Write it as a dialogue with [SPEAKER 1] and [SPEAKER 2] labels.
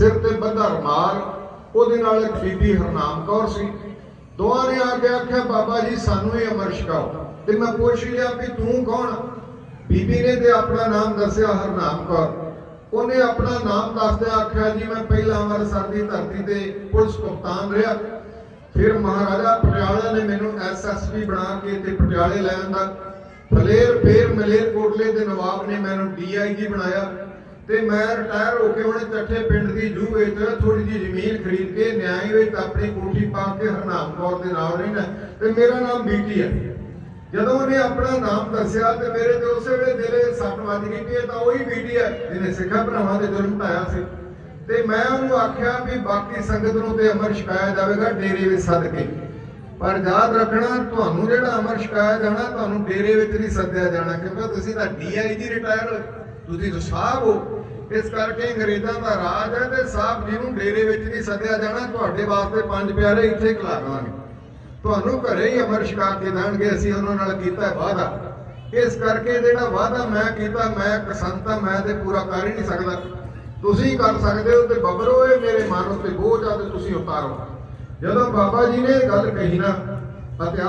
[SPEAKER 1] ਸਿਰ ਤੇ ਬੱਧਾ ਰੁਮਾਲ, ਉਹਦੇ ਨਾਲ ਬੀਬੀ ਹਰਨਾਮ ਕੌਰ ਸੀ। ਦੋਵਾਂ ਨੇ ਆ ਕੇ ਆਖਿਆ, ਬਾਬਾ ਜੀ, ਸਾਨੂੰ ਇਹ ਅਮਰ ਛਕਾਓ। ਤੇ ਮੈਂ ਪੁੱਛ ਲਿਆ ਵੀ ਤੂੰ ਕੌਣ? ਬੀਬੀ ਨੇ ਤੇ ਆਪਣਾ ਨਾਮ ਦੱਸਿਆ ਹਰਨਾਮ ਕੌਰ। ਉਹਨੇ ਆਪਣਾ ਨਾਮ ਦੱਸਦਿਆਂ ਆਖਿਆ, ਜੀ, ਮੈਂ ਪਹਿਲਾਂ ਅੰਮ੍ਰਿਤਸਰ ਦੀ ਧਰਤੀ ਤੇ ਪੁਲਿਸ ਕਪਤਾਨ ਰਿਹਾ। ਫਿਰ ਮਹਾਰਾਜਾ ਪਟਿਆਲਾ ਨੇ ਮੈਨੂੰ ਐਸਐਸਪੀ ਬਣਾ ਕੇ ਤੇ ਪਟਿਆਲੇ ਲੈ ਆਂਦਾ। ਫਲੇਰ, ਫੇਰ ਮਲੇਰ ਕੋਟਲੇ ਦੇ ਨਵਾਬ ਨੇ ਮੈਨੂੰ ਡੀਆਈਜੀ ਬਣਾਇਆ। ਤੇ ਮੈਂ ਰਿਟਾਇਰ ਹੋ ਕੇ ਉਹਨੇ ਚੱਠੇ ਪਿੰਡ ਦੀ ਜੂ ਵਿੱਚ ਥੋੜੀ ਜਿਹੀ ਜ਼ਮੀਨ ਖਰੀਦ ਕੇ ਨਿਆਈ ਵਿੱਚ ਆਪਣੀ ਕੋਠੀ ਪਾ ਕੇ ਹਰਨਾਮ ਕੌਰ ਦੇ ਨਾਲ ਰਹਿਣਾ। ਤੇ ਮੇਰਾ ਨਾਮ ਬੀਟੀ ਹੈ। ਜਦੋਂ ਉਹਨੇ ਆਪਣਾ ਨਾਮ ਦੱਸਿਆ ਤੇ ਮੇਰੇ ਤੇ ਉਸੇ ਵੇਲੇ ਦਿਲੇ ਸੱਟ ਵੱਜ ਗਈ ਕਿ ਇਹ ਤਾਂ ਉਹੀ ਬੀਟੀ ਹੈ ਜਿਹਨੇ ਸਿੱਖਾਂ ਭਰਾਵਾਂ ਦੇ ਜ਼ੁਲਮ ਢਾਇਆ ਸੀ। ਤੇ ਮੈਂ ਉਹਨੂੰ ਆਖਿਆ ਵੀ ਬਾਕੀ ਸੰਗਤ ਨੂੰ ਤੇ ਅਮਰ ਛਕਾਇਆ ਜਾਵੇਗਾ ਡੇਰੇ ਵਿੱਚ ਸੱਦ ਕੇ। ਪਰ ਯਾਦ ਰੱਖਣਾ, ਤੁਹਾਨੂੰ ਜਿਹੜਾ ਅਮਰ ਛਕਾਇਆ ਜਾਣਾ ਤੁਹਾਨੂੰ ਡੇਰੇ ਵਿੱਚ ਨਹੀਂ ਸੱਦਿਆ ਜਾਣਾ। ਕਿਉਂਕਿ ਤੁਸੀਂ ਤਾਂ ਡੀਆਈਜੀ ਰਿਟਾਇਰ ਹੋਏ। ਤੁਸੀਂ ਤਾਂ ਸਾਹਿਬ ਹੋ। ਇਸ ਕਰਕੇ ਅੰਗਰੇਜ਼ਾਂ ਦਾ ਰਾਜ ਹੈ ਤੇ ਸਾਹਿਬ ਜੀ ਨੂੰ ਡੇਰੇ ਵਿੱਚ ਨਹੀਂ ਸੱਦਿਆ ਜਾਣਾ, ਤੁਹਾਡੇ ਵਾਸਤੇ ਪੰਜ ਪਿਆਰੇ ਇੱਥੇ ਖਿਲਾ ਦੇਵਾਂਗੇ। ਤੁਹਾਨੂੰ ਘਰੇ ਹੀ ਅਮਰ ਛਕਾ ਕੇ ਦੇਣਗੇ, ਅਸੀਂ ਉਹਨਾਂ ਨਾਲ ਕੀਤਾ ਵਾਅਦਾ। ਇਸ ਕਰਕੇ ਜਿਹੜਾ ਵਾਅਦਾ ਮੈਂ ਕੀਤਾ, ਮੈਂ ਕਸੰਤਾ ਮੈਂ ਤੇ ਪੂਰਾ ਕਰ ਹੀ ਨਹੀਂ ਸਕਦਾ। ਤੁਸੀਂ ਕਰ ਸਕਦੇ ਹੋ ਤੇ ਬਬਰੋ, ਇਹ ਮੇਰੇ ਮਨ ਉੱਤੇ ਬੋਝ ਆ ਤੇ ਤੁਸੀਂ ਉਤਾਰੋ। ਜਦੋਂ ਬਾਬਾ ਜੀ ਨੇ ਇਹ ਗੱਲ ਕਹੀ ਨਾ ਅਤੇ